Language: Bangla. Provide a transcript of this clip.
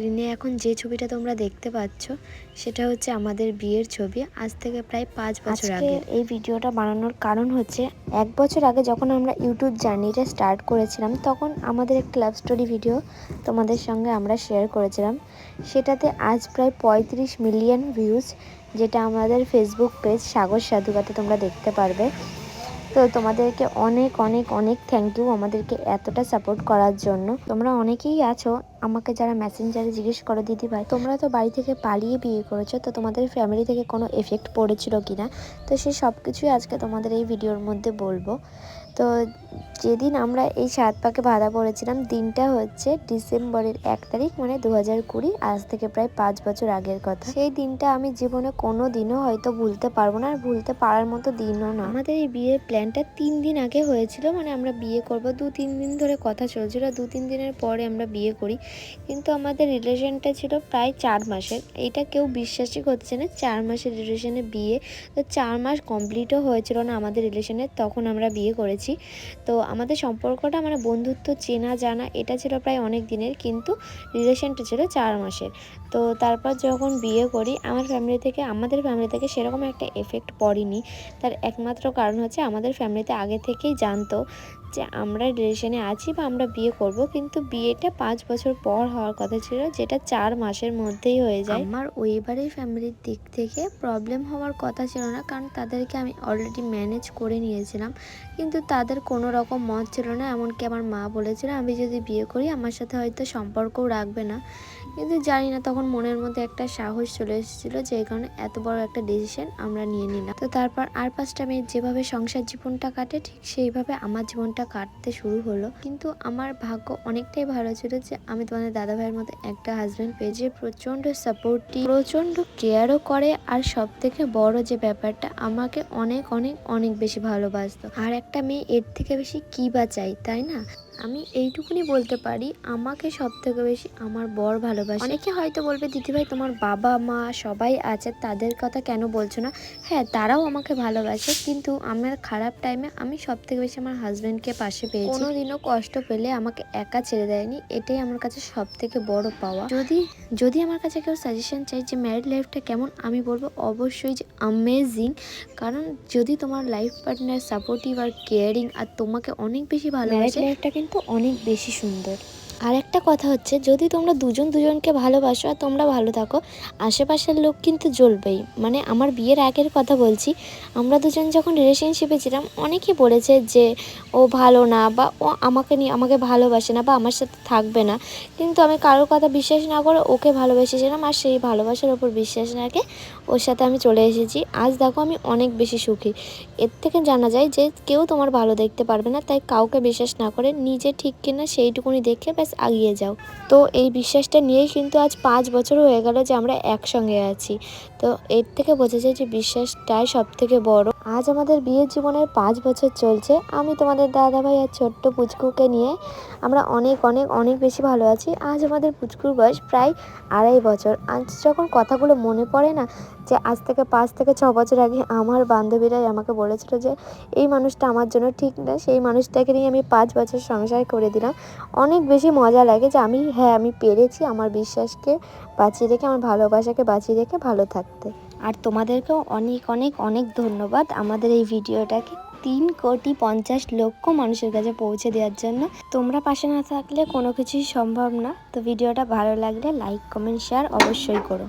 স্ক্রিনে এখন যে ছবিটা তোমরা দেখতে পাচ্ছ সেটা হচ্ছে আমাদের বিয়ের ছবি। আজ থেকে প্রায় পাঁচ বছর আগে। এই ভিডিওটা বানানোর কারণ হচ্ছে এক বছর আগে যখন আমরা ইউটিউব জার্নিটা স্টার্ট করেছিলাম তখন আমাদের একটা লাভ স্টোরি ভিডিও তোমাদের সঙ্গে আমরা শেয়ার করেছিলাম। সেটাতে আজ প্রায় পঁয়ত্রিশ মিলিয়ন ভিউজ যেটা আমাদের ফেসবুক পেজ সাগর সাধুকাতে তোমরা দেখতে পারবে। তো তোমাদেরকে অনেক অনেক অনেক থ্যাংক ইউ আমাদেরকে এতটা সাপোর্ট করার জন্য। তোমরা অনেকেই আছো আমাকে যারা মেসেঞ্জারে জিজ্ঞেস করো দিদি ভাই তোমরা তো বাড়ি থেকে পালিয়ে বিয়ে করেছ, তো তোমাদের ফ্যামিলি থেকে কোনো এফেক্ট পড়েছিল কি না তো সেই সব কিছুই আজকে তোমাদের এই ভিডিওর মধ্যে বলব। তো যেদিন আমরা এই সাত পাকে বাধা পড়েছিলাম, দিনটা হচ্ছে ডিসেম্বরের এক তারিখ মানে দু হাজার কুড়ি, আজ থেকে প্রায় পাঁচ বছর আগের কথা। সেই দিনটা আমি জীবনে কোনো দিনও হয়তো ভুলতে পারব না, আর ভুলতে পারার মতো দিনও না। আমাদের এই বিয়ের প্ল্যানটা তিন দিন আগে হয়েছিল মানে আমরা বিয়ে করব দু তিন দিন ধরে কথা চলছিল দু তিন দিনের পরে আমরা বিয়ে করি। কিন্তু আমাদের রিলেশনটা ছিল প্রায় চার মাসের। এটা কেউ বিশ্বাসই করছে না, চার মাসের রিলেশনে বিয়ে। তো চার মাস কমপ্লিটও হয়েছিল না আমাদের রিলেশনে, তখন আমরা বিয়ে করেছি। তো আমাদের সম্পর্কটা মানে বন্ধুত্ব, চেনা, জানা, এটা ছিল প্রায় অনেক দিনের, কিন্তু রিলেশনটা ছিল চার মাসের। তো তারপর যখন বিয়ে করি, আমার ফ্যামিলি থেকে, আমাদের ফ্যামিলি থেকে সেরকম একটা এফেক্ট পড়েনি। তার একমাত্র কারণ হচ্ছে আমাদের ফ্যামিলিতে আগে থেকেই জানতো যে আমরা রিলেশনে আছি বা আমরা বিয়ে করব, কিন্তু বিয়েটা পাঁচ বছর পর হওয়ার কথা ছিল, যেটা চার মাসের মধ্যেই হয়ে যায়। আমার ওই বাড়ির ফ্যামিলির দিক থেকে প্রবলেম হওয়ার কথা ছিল না, কারণ তাদেরকে আমি অলরেডি ম্যানেজ করে নিয়েছিলাম। কিন্তু তাদের কোনো রকম মত ছিল না, এমনকি আমার মা বলেছিল, আমি যদি বিয়ে করি, আমার সাথে হয়তো সম্পর্কও রাখবে না। কিন্তু জানি না, তখন মনের মধ্যে একটা সাহস চলে এসেছিল যে কারণে এত বড় একটা ডিসিশন আমরা নিয়ে নিলাম। তো তারপর আর পাঁচটা মেয়ের যেভাবে সংসার জীবনটা কাটে, ঠিক সেইভাবে আমার জীবনটা কাটতে শুরু হলো। কিন্তু আমার ভাগ্য অনেকটাই ভালো ছিল যে আমি তোমাদের দাদা ভাইয়ের মতো একটা হাজব্যান্ড পেয়ে যে প্রচণ্ড সাপোর্টিভ প্রচণ্ড কেয়ারও করে, আর সব থেকে বড় যে ব্যাপারটা, আমাকে অনেক অনেক অনেক বেশি ভালোবাসতো। আর একটা মেয়ে এর থেকে বেশি কী বা চাই, তাই না? আমি এইটুকুনি বলতে পারি, আমাকে সব থেকে বেশি আমার বর ভালোবাসে। অনেকে হয়তো বলবে দিদিভাই তোমার বাবা, মা সবাই আছে, তাদের কথা কেন বলছো না? হ্যাঁ তারাও আমাকে ভালোবাসে, কিন্তু আমার খারাপ টাইমে আমি সব থেকে বেশি আমার হাজব্যান্ডকে পাশে পেয়েছি। কোনোদিনও কষ্ট পেলে আমাকে একা ছেড়ে দেয়নি, এটাই আমার কাছে সব থেকে বড় পাওয়া। যদি যদি আমার কাছে কেউ সাজেশন চাই যে ম্যারিড লাইফটা কেমন? আমি বলব, অবশ্যই যে আমেজিং কারণ যদি তোমার লাইফ পার্টনার সাপোর্টিভ আর কেয়ারিং আর তোমাকে অনেক বেশি ভালোবাসে লাইফটা কিন্তু অনেক বেশি সুন্দর। আর একটা কথা হচ্ছে, যদি তোমরা দুজন দুজনকে ভালোবাসো আর তোমরা ভালো থাকো, আশেপাশের লোক কিন্তু জ্বলবেই। মানে আমার বিয়ের আগের কথা বলছি, আমরা দুজন যখন রিলেশনশিপে ছিলাম, অনেকেই বলেছে যে, ও ভালো না বা ও আমাকে নিয়ে, আমাকে ভালোবাসে না বা আমার সাথে থাকবে না। কিন্তু আমি কারোর কথা বিশ্বাস না করে ওকে ভালোবেসেছিলাম আর সেই ভালোবাসার ওপর বিশ্বাস রেখে ওর সাথে আমি চলে এসেছি। আজ দেখো আমি অনেক বেশি সুখী। এর থেকে জানা যায় যে, কেউ তোমার ভালো দেখতে পারবে না, তাই কাউকে বিশ্বাস না করে নিজে ঠিক কিনা সেইটুকুনি দেখে ব্যাস আগিয়ে যাও। তো এই বিশ্বাসটা নিয়েই কিন্তু আজ পাঁচ বছর হয়ে গেল যে আমরা একসঙ্গে আছি। তো এর থেকে বোঝা যায় যে বিশ্বাসটাই সব থেকে বড় আজ আমাদের বিয়ের জীবনের পাঁচ বছর চলছে। আমি তোমাদের দাদা ভাই আর ছোট্ট পুচকুকে নিয়ে আমরা অনেক অনেক অনেক বেশি ভালো আছি। আজ আমাদের পুচকুর বয়স প্রায় আড়াই বছর। আজ যখন কথাগুলো মনে পড়ে না, যে আজ থেকে পাঁচ থেকে ছ বছর আগে আমার বান্ধবীরাই আমাকে বলেছিল যে, এই মানুষটা আমার জন্য ঠিক না, সেই মানুষটাকে নিয়ে আমি পাঁচ বছর সংসার করে দিলাম। অনেক বেশি মজা লাগে যে আমি হ্যাঁ আমি পেরেছি আমার বিশ্বাসকে বাঁচিয়ে রেখে, আমার ভালোবাসাকে বাঁচিয়ে রেখে ভালো থাকতে। আর তোমাদেরকেও অনেক অনেক অনেক ধন্যবাদ আমাদের এই ভিডিওটাকে তিন কোটি পঞ্চাশ লক্ষ মানুষের কাছে পৌঁছে দেওয়ার জন্য। তোমরা পাশে না থাকলে কোনো কিছুই সম্ভব না। তো ভিডিওটা ভালো লাগলে লাইক কমেন্ট শেয়ার অবশ্যই করো।